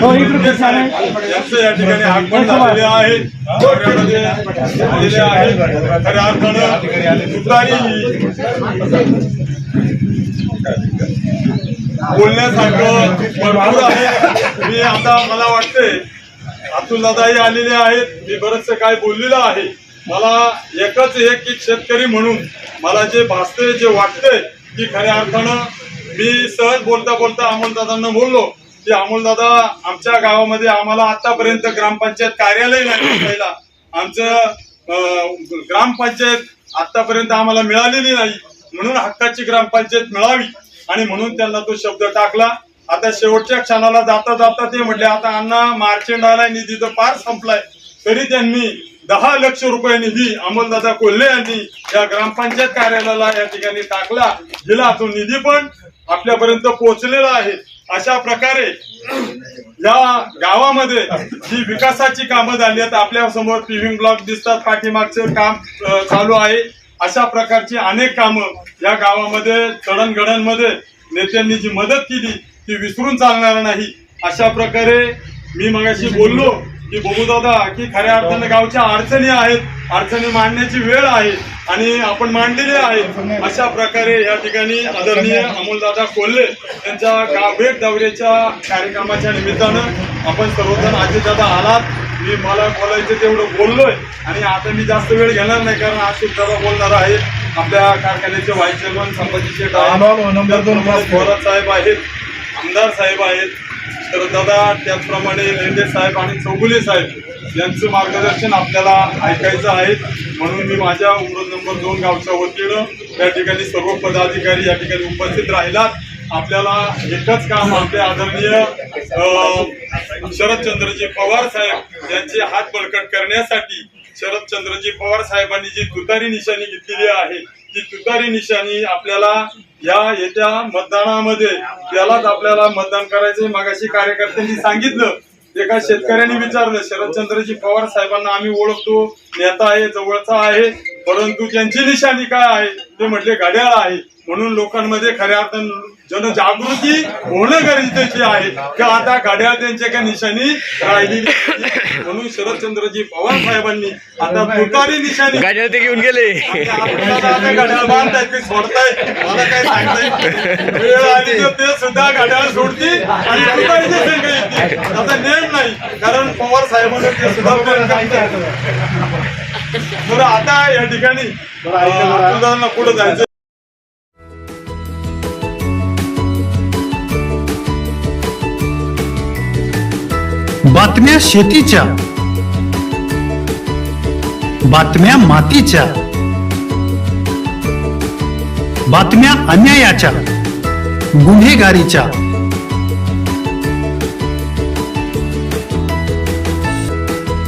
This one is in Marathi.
यांचं या ठिकाणी आगमन झालेले आहे. आलेले आहे. खऱ्या अर्थानं तुतारी बोलण्यासारखं भरपूर आहे. मी आता मला वाटते अतुल दादाही आलेले आहेत. मी बरंचसं काय बोललेलं आहे. मला एकच एक की शेतकरी म्हणून मला जे भासते जे वाटते की खऱ्या अर्थानं मी सहज बोलता बोलता अमोलदादांना बोललो. की अमोलदादा आमच्या गावामध्ये आम्हाला आतापर्यंत ग्रामपंचायत कार्यालय नाही पहिला आमचं ग्रामपंचायत आतापर्यंत आम्हाला मिळालेली नाही. म्हणून हक्काची ग्रामपंचायत मिळावी आणि म्हणून त्यांना तो शब्द टाकला. आता शेवटच्या क्षणाला जाता जाता ते म्हटले आता अण्णा मार्चेंड आलाय निधी तर पार संपलाय. तरी त्यांनी दहा लक्ष रुपये निधी अमोलदादा कोल्हे यांनी या ग्रामपंचायत कार्यालयाला या ठिकाणी टाकला. दिला तो निधी पण आपल्यापर्यंत पोहोचलेला आहे. अशा प्रकारे या गावामध्ये जी विकासाची कामं झाली आहेत. आपल्यासमोर पिव्हिंग ब्लॉक दिसतात. पाठीमागचं काम चालू आहे. अशा प्रकारची अनेक कामं या गावामध्ये चढणघडणमध्ये नेत्यांनी जी मदत केली ती विसरून चालणार नाही. अशा प्रकारे मी मगाशी बोललो की बघू दादा की खऱ्या अर्थानं गावच्या अडचणी आहेत. अडचणी मांडण्याची वेळ आहे. आणि आपण मांडलेली आहे अशा प्रकारे या ठिकाणी आदरणीय अमोलदादा कोल्हे यांच्या गाव भेट दौऱ्याच्या कार्यक्रमाच्या निमित्तानं आपण सर्वजण अजितदादा आलात. मी मला बोलायचं तेवढं बोललोय आणि आता मी जास्त वेळ घेणार नाही कारण आज सुद्धा बोलणार आहे आपल्या कारखान्याचे व्हाईस चेअरमन संभाजी शेठ आहेत. साहेब आहेत. आमदार साहेब आहेत. तर दादा त्याचप्रमाणे लेंडे साहेब आणि चौगुले साहेब यांचं मार्गदर्शन आपल्याला ऐकायचं आहे. म्हणून मी माझ्या उमरद नंबर दोन गावच्या वतीनं या ठिकाणी सर्व पदाधिकारी या ठिकाणी उपस्थित राहिलात. आपल्याला एकच काम आपले आदरणीय शरदचंद्रजी पवार साहेब यांचे हात बळकट करण्यासाठी शरदचंद्रजी पवार साहेबांनी जी तुतारी निशाणी घेतलेली आहे ती तुतारी निशाणी आपल्याला या येत्या मतदानामध्ये त्यालाच आपल्याला मतदान करायचं मागाशी कार्यकर्त्यांनी सांगितलं. एका शेतकऱ्यांनी विचारलं शरदचंद्रजी पवार साहेबांना आम्ही ओळखतो. नेता आहे जवळचा आहे. परंतु त्यांची निशाणी काय? आहे ते म्हटले घड्याळ आहे. म्हणून लोकांमध्ये खऱ्या अर्थानं जनजागृती होणं गरजेचे आहे. की आता घड्याळ त्यांच्या काही निशाणी राहिलेली. म्हणून शरदचंद्रजी पवार साहेबांनी आता तुतारी निशाणी गाड्या ते घेऊन गेले. आता घड्याळ बांधतायत की सोडतायत मला काय सांगताय? वेळ आली तर ते सुद्धा घड्याळ सोडतील आणि तुतारीचे संघ येतील. आता नेम नाही कारण पवार साहेबांना ते सुद्धा. बरं आता या ठिकाणी जायचं. बातम्या शेतीच्या बातम्या मातीच्या बातम्या अन्यायाच्या गुन्हेगारीच्या.